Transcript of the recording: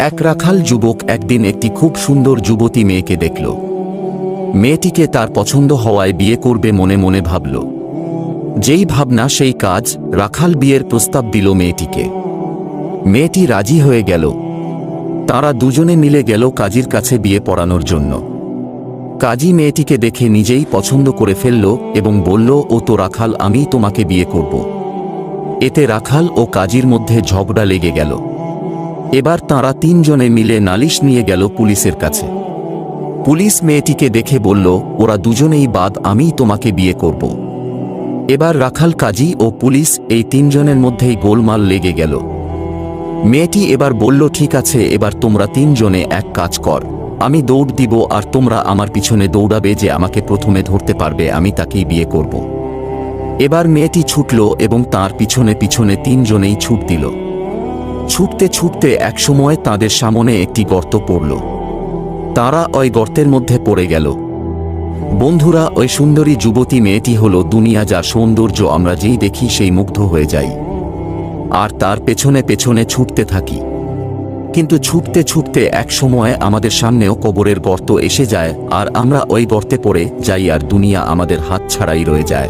এক রাখাল যুবক একদিন একটি খুব সুন্দর যুবতী মেয়েকে দেখল। মেয়েটিকে তার পছন্দ হওয়ায় বিয়ে করবে মনে মনে ভাবল। যেই ভাবনা, সেই কাজ রাখাল বিয়ের প্রস্তাব দিল মেয়েটিকে। মেয়েটি রাজি হয়ে গেল। তারা দুজনে মিলে গেল কাজীর কাছে বিয়ে পড়ানোর জন্য। কাজী মেয়েটিকে দেখে নিজেই পছন্দ করে ফেলল এবং বলল, ও তো রাখাল আমি তোমাকে বিয়ে করব। এতে রাখাল ও কাজীর মধ্যে ঝগড়া লেগে গেল। এবার তাঁরা তিনজনে মিলে নালিশ নিয়ে গেল পুলিশের কাছে। পুলিশ মেয়েটিকে দেখে বলল, ওরা দুজনেই বাদ আমি তোমাকে বিয়ে করব। এবার রাখাল, কাজী ও পুলিশ এই তিনজনের মধ্যেই গোলমাল লেগে গেল। মেয়েটি এবার বলল, ঠিক আছে, এবার তোমরা তিনজনে এক কাজ কর। আমি দৌড় দিব আর তোমরা আমার পিছনে দৌড়াবে যে আমাকে প্রথমে ধরতে পারবে, আমি তাকেই বিয়ে করব। এবার মেয়েটি ছুটল এবং তার পিছনে পিছনে তিনজনেই ছুট দিল। ছুটতে ছুটতে একসময় তাদের সামনে একটি গর্ত পড়ল। তারা ওই গর্তের মধ্যে পড়ে গেল। বন্ধুরা, ওই সুন্দরী যুবতী মেয়েটি হল দুনিয়া যার সৌন্দর্য আমরা যেই দেখি সেই মুগ্ধ হয়ে যাই। আর তার পেছনে পেছনে ছুটতে থাকি। কিন্তু ছুটতে ছুটতে এক সময় আমাদের সামনেও কবরের গর্ত এসে যায় আর আমরা ওই গর্তে পড়ে যাই আর দুনিয়া আমাদের হাত ছাড়াই রয়ে যায়।